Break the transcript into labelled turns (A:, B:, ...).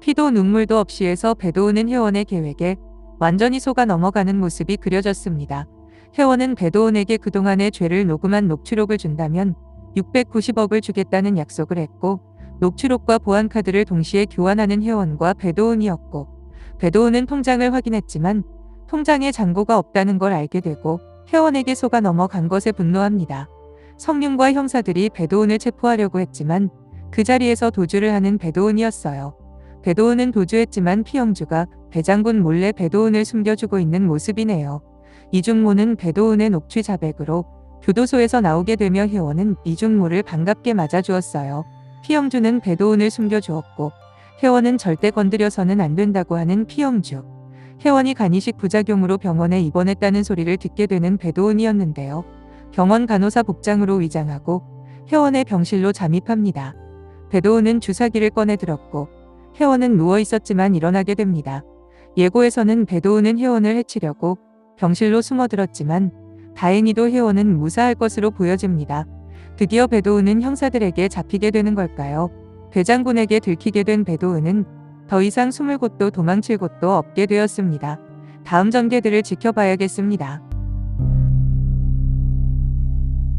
A: 피도 눈물도 없이 해서 배도우는 혜원의 계획에 완전히 속아 넘어가는 모습이 그려졌습니다. 혜원은 배도은에게 그동안의 죄를 녹음한 녹취록을 준다면 690억을 주겠다는 약속을 했고 녹취록과 보안카드를 동시에 교환하는 혜원과 배도은이었고 배도은은 통장을 확인했지만 통장에 잔고가 없다는 걸 알게 되고 혜원에게 속아 넘어간 것에 분노합니다. 성윤과 형사들이 배도은을 체포하려고 했지만 그 자리에서 도주를 하는 배도은이었어요. 배도은은 도주했지만 피영주가 배장군 몰래 배도은을 숨겨주고 있는 모습이네요. 이중모는 배도은의 녹취 자백으로 교도소에서 나오게 되며 혜원은 이중모를 반갑게 맞아주었어요. 피영주는 배도은을 숨겨주었고 혜원은 절대 건드려서는 안 된다고 하는 피영주. 혜원이 간이식 부작용으로 병원에 입원했다는 소리를 듣게 되는 배도은이었는데요. 병원 간호사 복장으로 위장하고 혜원의 병실로 잠입합니다. 배도은은 주사기를 꺼내 들었고 혜원은 누워 있었지만 일어나게 됩니다. 예고에서는 배도은은 혜원을 해치려고 병실로 숨어들었지만 다행히도 혜원은 무사할 것으로 보여집니다. 드디어 배도은은 형사들에게 잡히게 되는 걸까요? 배장군에게 들키게 된 배도은은 더 이상 숨을 곳도 도망칠 곳도 없게 되었습니다. 다음 전개들을 지켜봐야겠습니다.